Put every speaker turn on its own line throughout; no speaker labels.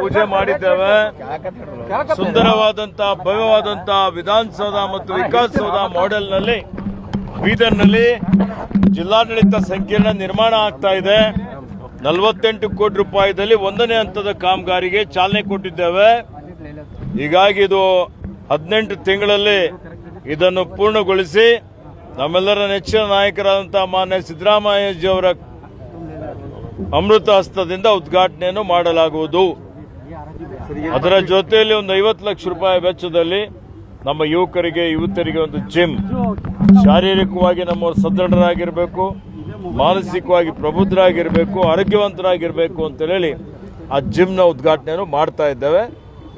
ಪೂಜೆ ಮಾಡಿದ್ದೇವೆ. ಸುಂದರವಾದಂತಹ ಭವ್ಯವಾದಂತಹ ವಿಧಾನಸೌಧ ಮತ್ತು ವಿಕಾಸಸೌಧ ಮಾಡೆಲ್ನಲ್ಲಿ ಬೀದರ್ನಲ್ಲಿ ಜಿಲ್ಲಾಡಳಿತ ಸಂಕೀರ್ಣ ನಿರ್ಮಾಣ ಆಗ್ತಾ ಇದೆ. ನಲವತ್ತೆಂಟು ಕೋಟಿ ರೂಪಾಯಿದಲ್ಲಿ ಒಂದನೇ ಹಂತದ ಕಾಮಗಾರಿಗೆ ಚಾಲನೆ ಕೊಟ್ಟಿದ್ದೇವೆ. ಹೀಗಾಗಿ ಇದು ಹದಿನೆಂಟು ತಿಂಗಳಲ್ಲಿ ಇದನ್ನು ಪೂರ್ಣಗೊಳಿಸಿ, ನಮ್ಮೆಲ್ಲರ ನೆಚ್ಚಿನ ನಾಯಕರಾದಂತಹ ಮಾನ್ಯ ಸಿದ್ದರಾಮಯ್ಯಜಿ ಅವರ ಅಮೃತ ಹಸ್ತದಿಂದ ಉದ್ಘಾಟನೆಯನ್ನು ಮಾಡಲಾಗುವುದು. ಅದರ ಜೊತೆಯಲ್ಲಿ ಒಂದು ಐವತ್ತು ಲಕ್ಷ ರೂಪಾಯಿ ವೆಚ್ಚದಲ್ಲಿ ನಮ್ಮ ಯುವಕರಿಗೆ, ಯುವತಿಯರಿಗೆ ಒಂದು ಜಿಮ್. ಶಾರೀರಿಕವಾಗಿ ನಮ್ಮವರು ಸದೃಢರಾಗಿರಬೇಕು, ಮಾನಸಿಕವಾಗಿ ಪ್ರಬುದ್ಧರಾಗಿರಬೇಕು, ಆರೋಗ್ಯವಂತರಾಗಿರಬೇಕು ಅಂತ ಹೇಳಿ ಆ ಜಿಮ್ನ ಉದ್ಘಾಟನೆಯನ್ನು ಮಾಡ್ತಾ ಇದ್ದೇವೆ.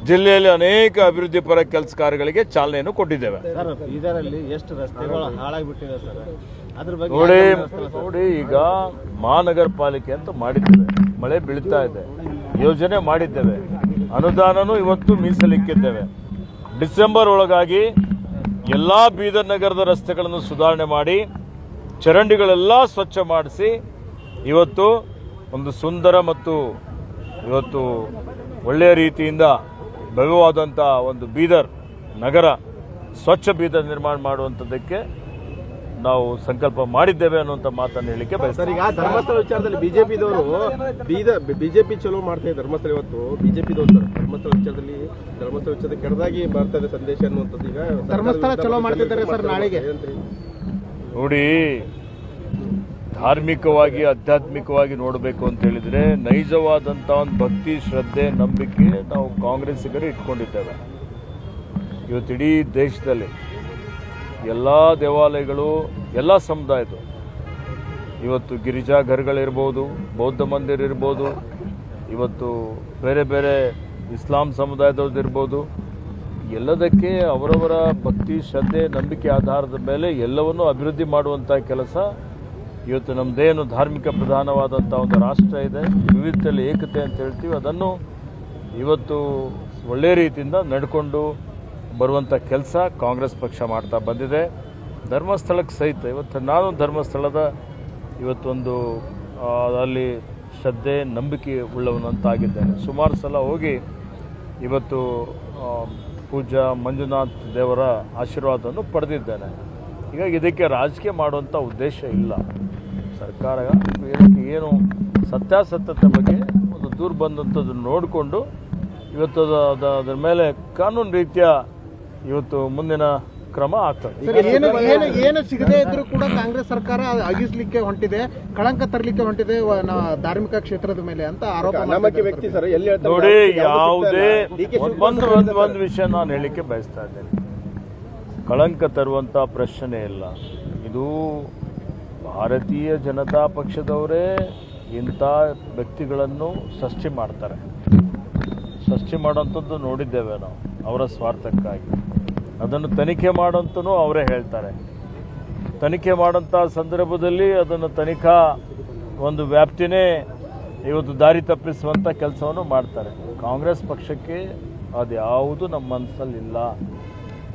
ಜಿಲ್ಲೆಯಲ್ಲಿ ಅನೇಕ ಅಭಿವೃದ್ಧಿ ಪರ ಕೆಲಸ ಕಾರ್ಯಗಳಿಗೆ ಚಾಲನೆಯನ್ನು ಕೊಟ್ಟಿದ್ದೇವೆ.
ಸರ್ ಬೀದರಲ್ಲಿ ಎಷ್ಟು ರಸ್ತೆಗಳು ಹಾಳಾಗಿಬಿಟ್ಟಿದೆ ಸರ್?
ನೋಡಿ ನೋಡಿ ಈಗ ಮಹಾನಗರ ಪಾಲಿಕೆ ಅಂತ ಮಾಡಿದ್ದೇವೆ. ಮಳೆ ಬೀಳ್ತಾ ಇದೆ. ಯೋಜನೆ ಮಾಡಿದ್ದೇವೆ. ಅನುದಾನನೂ ಇವತ್ತು ಮೀಸಲಿಕ್ಕಿದ್ದೇವೆ. ಡಿಸೆಂಬರ್ ಒಳಗಾಗಿ ಎಲ್ಲಾ ಬೀದರ್ ನಗರದ ರಸ್ತೆಗಳನ್ನು ಸುಧಾರಣೆ ಮಾಡಿ ಚರಂಡಿಗಳೆಲ್ಲ ಸ್ವಚ್ಛ ಮಾಡಿಸಿ ಇವತ್ತು ಒಂದು ಸುಂದರ ಮತ್ತು ಇವತ್ತು ಒಳ್ಳೆಯ ರೀತಿಯಿಂದ ಭವ್ಯವಾದಂಥ ಒಂದು ಬೀದರ್ ನಗರ ಸ್ವಚ್ಛ ಬೀದರ್ ನಿರ್ಮಾಣ ಮಾಡುವಂಥದ್ದಕ್ಕೆ ನಾವು ಸಂಕಲ್ಪ ಮಾಡಿದ್ದೇವೆ ಅನ್ನುವಂಥ ಮಾತನ್ನು ಹೇಳಿಕೆ
ಸರ್
ಬಯಸ್ತಾರೆ
ಈಗ ಧರ್ಮಸ್ಥಳ ವಿಚಾರದಲ್ಲಿ ಬಿಜೆಪಿದವರು ಬೀದ ಬಿಜೆಪಿ ಚಲೋ ಮಾಡ್ತಾ ಇದೆ ಧರ್ಮಸ್ಥಳ ಇವತ್ತು ಬಿಜೆಪಿದವರು ಸರ್. ಧರ್ಮಸ್ಥಳ ವಿಚಾರದಲ್ಲಿ ಧರ್ಮಸ್ಥಳ ವಿಚಾರದ ಕೆಡದಾಗಿ ಬರ್ತಾ ಇದೆ ಸಂದೇಶ ಅನ್ನುವಂಥದ್ದು ಈಗ
ಧರ್ಮಸ್ಥಳ ಚಲೋ ಮಾಡ್ತಿದ್ದಾರೆ ಸರ್ ನಾಳೆಗೆ.
ನೋಡಿ ಧಾರ್ಮಿಕವಾಗಿ ಆಧ್ಯಾತ್ಮಿಕವಾಗಿ ನೋಡಬೇಕು ಅಂತ ಹೇಳಿದರೆ ನೈಜವಾದಂಥ ಒಂದು ಭಕ್ತಿ ಶ್ರದ್ಧೆ ನಂಬಿಕೆ ನಾವು ಕಾಂಗ್ರೆಸ್ಸಿಗರು ಇಟ್ಕೊಂಡಿದ್ದೇವೆ. ಇವತ್ತು ಇಡೀ ದೇಶದಲ್ಲಿ ಎಲ್ಲ ದೇವಾಲಯಗಳು, ಎಲ್ಲ ಸಮುದಾಯದ್ದು. ಇವತ್ತು ಗಿರಿಜಾ ಘರ್ಗಳಿರ್ಬೋದು, ಬೌದ್ಧ ಮಂದಿರ ಇರ್ಬೋದು, ಇವತ್ತು ಬೇರೆ ಬೇರೆ ಇಸ್ಲಾಂ ಸಮುದಾಯದವ್ರದ್ದು ಇರ್ಬೋದು. ಎಲ್ಲದಕ್ಕೆ ಅವರವರ ಭಕ್ತಿ, ಶ್ರದ್ಧೆ, ನಂಬಿಕೆ ಆಧಾರದ ಮೇಲೆ ಎಲ್ಲವನ್ನೂ ಅಭಿವೃದ್ಧಿ ಮಾಡುವಂಥ ಕೆಲಸ ಇವತ್ತು ನಮ್ಮದೇನು ಧಾರ್ಮಿಕ ಪ್ರಧಾನವಾದಂಥ ಒಂದು ರಾಷ್ಟ್ರ ಇದೆ. ವಿವಿಧತೆಯಲ್ಲಿ ಏಕತೆ ಅಂತ ಹೇಳ್ತೀವಿ. ಅದನ್ನು ಇವತ್ತು ಒಳ್ಳೆಯ ರೀತಿಯಿಂದ ನಡ್ಕೊಂಡು ಬರುವಂಥ ಕೆಲಸ ಕಾಂಗ್ರೆಸ್ ಪಕ್ಷ ಮಾಡ್ತಾ ಬಂದಿದೆ. ಧರ್ಮಸ್ಥಳಕ್ಕೆ ಸಹಿತ, ಇವತ್ತು ನಾನು ಧರ್ಮಸ್ಥಳದ ಇವತ್ತೊಂದು ಅಲ್ಲಿ ಶ್ರದ್ಧೆ, ನಂಬಿಕೆ ಉಳ್ಳವನಂತಾಗಿದ್ದೇನೆ ಸುಮಾರು ಸಲ ಹೋಗಿ ಇವತ್ತು ಪೂಜಾ ಮಂಜುನಾಥ್ ದೇವರ ಆಶೀರ್ವಾದವನ್ನು ಪಡೆದಿದ್ದೇನೆ. ಹೀಗಾಗಿ ಇದಕ್ಕೆ ರಾಜಕೀಯ ಮಾಡುವಂಥ ಉದ್ದೇಶ ಇಲ್ಲ. ಸರ್ಕಾರ ಇದಕ್ಕೆ ಏನು ಸತ್ಯಾಸತ್ಯತೆ ಬಗ್ಗೆ ಒಂದು ದೂರು ಬಂದಂಥದ್ದು ನೋಡಿಕೊಂಡು ಇವತ್ತು ಅದು, ಅದರ ಮೇಲೆ ಕಾನೂನು ರೀತಿಯ ಇವತ್ತು ಮುಂದಿನ ಕ್ರಮ ಆಗ್ತದೆ.
ಏನು ಏನು ಏನು ಸಿಗದೇ ಇದ್ರೂ ಕೂಡ ಕಾಂಗ್ರೆಸ್ ಸರ್ಕಾರ ಅಗಿಸ್ಲಿಕ್ಕೆ ಹೊಂಟಿದೆ ಕಳಂಕ ತರಲಿಕ್ಕೆ ಹೊಂಟಿದೆ ಧಾರ್ಮಿಕ ಕ್ಷೇತ್ರದ ಮೇಲೆ ಅಂತ ಆರೋಪ
ವ್ಯಕ್ತಿ
ಸರ್.
ಎಲ್ಲಿ
ನೋಡಿ
ಯಾವುದೇ
ಒಂದು ಒಂದು ವಿಷಯ ನಾನು ಹೇಳಿಕ್ಕೆ ಬಯಸ್ತಾ ಇದ್ದೇನೆ. ಕಳಂಕ ತರುವಂಥ ಪ್ರಶ್ನೆ ಇಲ್ಲ. ಇದು ಭಾರತೀಯ ಜನತಾ ಪಕ್ಷದವರೇ ಇಂಥ ವ್ಯಕ್ತಿಗಳನ್ನು ಸೃಷ್ಟಿ ಮಾಡ್ತಾರೆ. ಸೃಷ್ಟಿ ಮಾಡೋಂಥದ್ದು ನೋಡಿದ್ದೇವೆ ನಾವು. ಅವರ ಸ್ವಾರ್ಥಕ್ಕಾಗಿ. ಅದನ್ನು ತನಿಖೆ ಮಾಡಂತೂ ಅವರೇ ಹೇಳ್ತಾರೆ. ತನಿಖೆ ಮಾಡೋಂಥ ಸಂದರ್ಭದಲ್ಲಿ ಅದನ್ನು ತನಿಖಾ ಒಂದು ವ್ಯಾಪ್ತಿನೇ ಇವತ್ತು ದಾರಿ ತಪ್ಪಿಸುವಂಥ ಕೆಲಸವನ್ನು ಮಾಡ್ತಾರೆ. ಕಾಂಗ್ರೆಸ್ ಪಕ್ಷಕ್ಕೆ ಅದು ಯಾವುದು ನಮ್ಮ ಮನಸ್ಸಲ್ಲಿಲ್ಲ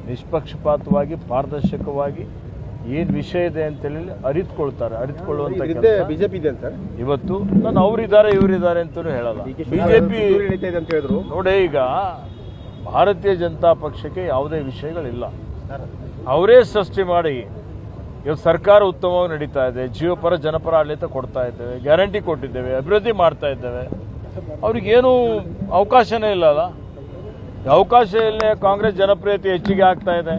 ನಿಷ್ಪಕ್ಷಪಾತವಾಗಿ ಪಾರದರ್ಶಕವಾಗಿ ಏನು ವಿಷಯ ಇದೆ ಅಂತೇಳಿ ಅರಿತುಕೊಳ್ತಾರೆ ಅರಿತುಕೊಳ್ಳುವಂಥ
ಬಿ
ಜೆ
ಬಿಜೆಪಿ ಇದೆ ಅಂತ
ಇವತ್ತು ನಾನು ಅವರಿದ್ದಾರೆ ಇವರಿದ್ದಾರೆ ಅಂತಲೂ ಹೇಳಲ್ಲ.
ಬಿ ಜೆ
ಬಿಜೆಪಿ ನೋಡಿ ಈಗ ಭಾರತೀಯ ಜನತಾ ಪಕ್ಷಕ್ಕೆ ಯಾವುದೇ ವಿಷಯಗಳಿಲ್ಲ. ಅವರೇ ಸೃಷ್ಟಿ ಮಾಡಿ ಇವತ್ತು ಸರ್ಕಾರ ಉತ್ತಮವಾಗಿ ನಡೀತಾ ಇದೆ ಜೀವಪರ ಜನಪರ ಆಡಳಿತ ಕೊಡ್ತಾ ಇದ್ದೇವೆ ಗ್ಯಾರಂಟಿ ಕೊಟ್ಟಿದ್ದೇವೆ ಅಭಿವೃದ್ಧಿ ಮಾಡ್ತಾ ಇದ್ದೇವೆ. ಅವ್ರಿಗೇನು ಅವಕಾಶನೇ ಇಲ್ಲ ಅಲ್ಲ ಅವಕಾಶ ಇಲ್ಲೇ ಕಾಂಗ್ರೆಸ್ ಜನಪ್ರಿಯತೆ ಹೆಚ್ಚಿಗೆ ಆಗ್ತಾ ಇದೆ.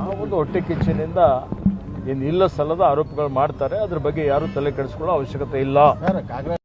ಆ ಒಂದು ಹೊಟ್ಟೆ ಕಿಚ್ಚಿನಿಂದ ಇನ್ನು ಇಲ್ಲ ಸಲ್ಲದ ಆರೋಪಗಳು ಮಾಡ್ತಾರೆ ಅದ್ರ ಬಗ್ಗೆ ಯಾರೂ ತಲೆ ಕೆಡಿಸ್ಕೊಳ್ಳೋ ಅವಶ್ಯಕತೆ ಇಲ್ಲ.